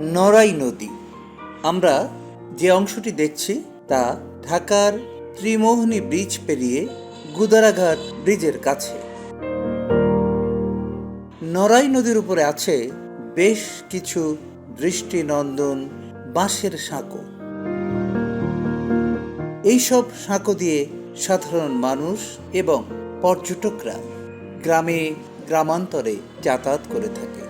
নড়াই নদী। আমরা যে অংশটি দেখছি তা ঢাকার ত্রিমোহনী ব্রিজ পেরিয়ে গুদারাঘাট ব্রিজের কাছে। নড়াই নদীর উপরে আছে বেশ কিছু দৃষ্টিনন্দন বাঁশের সাঁকো। এইসব সাঁকো দিয়ে সাধারণ মানুষ এবং পর্যটকরা গ্রামে, গ্রামান্তরে যাতায়াত করে থাকে।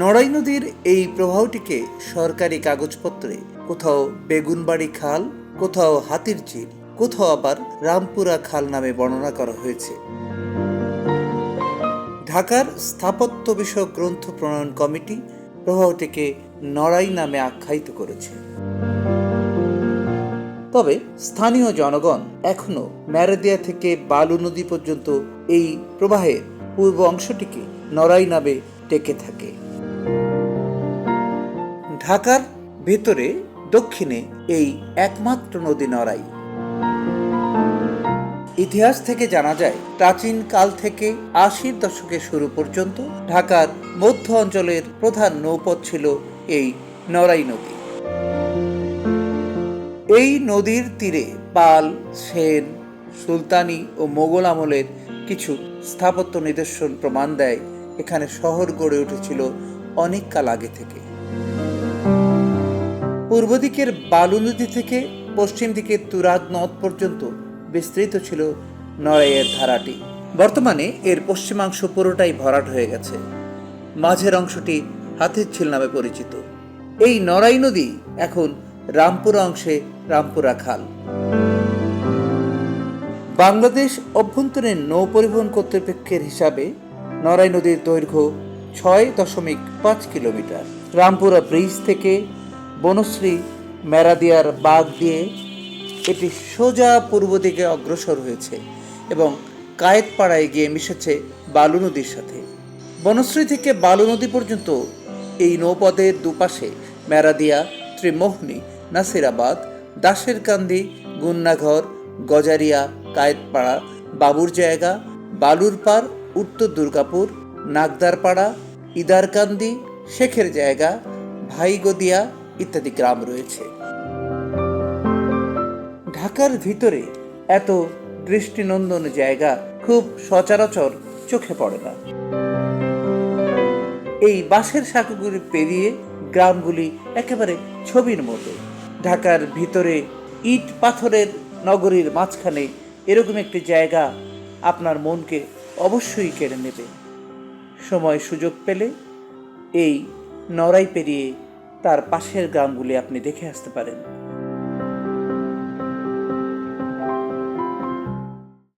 নড়াই নদীর এই প্রবাহটিকে সরকারি কাগজপত্রে, কোথাও বেগুনবাড়ি খাল, কোথাও হাতির ঝিল, কোথাও আবার রামপুরা খাল নামে বর্ণনা করা হয়েছে। ঢাকার স্থাপত্য বিষয়ক গ্রন্থ প্রণয়ন কমিটি প্রবাহটিকে নড়াই নামে আখ্যায়িত করেছে। তবে স্থানীয় জনগণ এখনও ম্যারেদিয়া থেকে বালু নদী পর্যন্ত এই প্রবাহের পূর্ব অংশটিকে নড়াই নামে ডেকে থাকে। ঢাকার ভেতরে, দক্ষিণে এই একমাত্র নদী নড়াই। ইতিহাস থেকে জানা যায়, প্রাচীন কাল থেকে আশির দশকের শুরু পর্যন্ত ঢাকার মধ্য অঞ্চলের প্রধান নৌপথ ছিল এই নড়াই নদী। এই নদীর তীরে পাল, সেন, সুলতানি ও মোগল আমলের কিছু স্থাপত্য নিদর্শন প্রমাণ দেয়। এখানে শহর গড়ে উঠেছিল অনেক কাল আগে থেকে। পূর্ব দিকের বালু নদী থেকে পশ্চিম দিকের তুরাগ নদ পর্যন্ত বিস্তৃত ছিল নড়াইয়ের ধারাটি। বর্তমানে এর পশ্চিমাংশ পুরোটাই ভরাট হয়ে গেছে। মাঝের অংশটি হাতের ছিল নামে পরিচিত। এই নড়াই নদী এখন রামপুরা অংশে রামপুরা খাল। বাংলাদেশ অভ্যন্তরীণ নৌ পরিবহন কর্তৃপক্ষের হিসাবে নড়াই নদীর দৈর্ঘ্য ছয় দশমিক পাঁচ কিলোমিটার। রামপুরা ব্রিজ থেকে বনশ্রী মেরাদিয়ার বাঘ দিয়ে এটি সোজা পূর্ব দিকে অগ্রসর হয়েছে এবং কায়েতপাড়ায় গিয়ে মিশেছে বালু নদীর সাথে। বনশ্রী থেকে বালু নদী পর্যন্ত এই নৌপথের দুপাশে মেরাদিয়া, ত্রিমোহনী, নাসিরাবাদ দাসের কান্দি গুন্নাঘর, গজারিয়া, কায়েতপাড়া, বাবুর জায়গা, বালুর পাড় উত্তর দুর্গাপুর, নাগদারপাড়া, ইদারকান্দি, শেখের জায়গা, ভাইগদিয়া ইত্যাদি গ্রাম রয়েছে। ঢাকার ভিতরে এত দৃষ্টিনন্দন জায়গা খুব সচরাচর চোখে পড়ে না। এই বাঁশের শাখাগুলি পেরিয়ে গ্রামগুলি একেবারে ছবির মতো। ঢাকার ভিতরে ইট পাথরের নগরীর মাঝখানে এরকম একটি জায়গা আপনার মনকে অবশ্যই কেড়ে নেবে। সময় সুযোগ পেলে এই নড়াই পেরিয়ে তার পাশের গ্রামগুলি আপনি দেখে আসতে পারেন।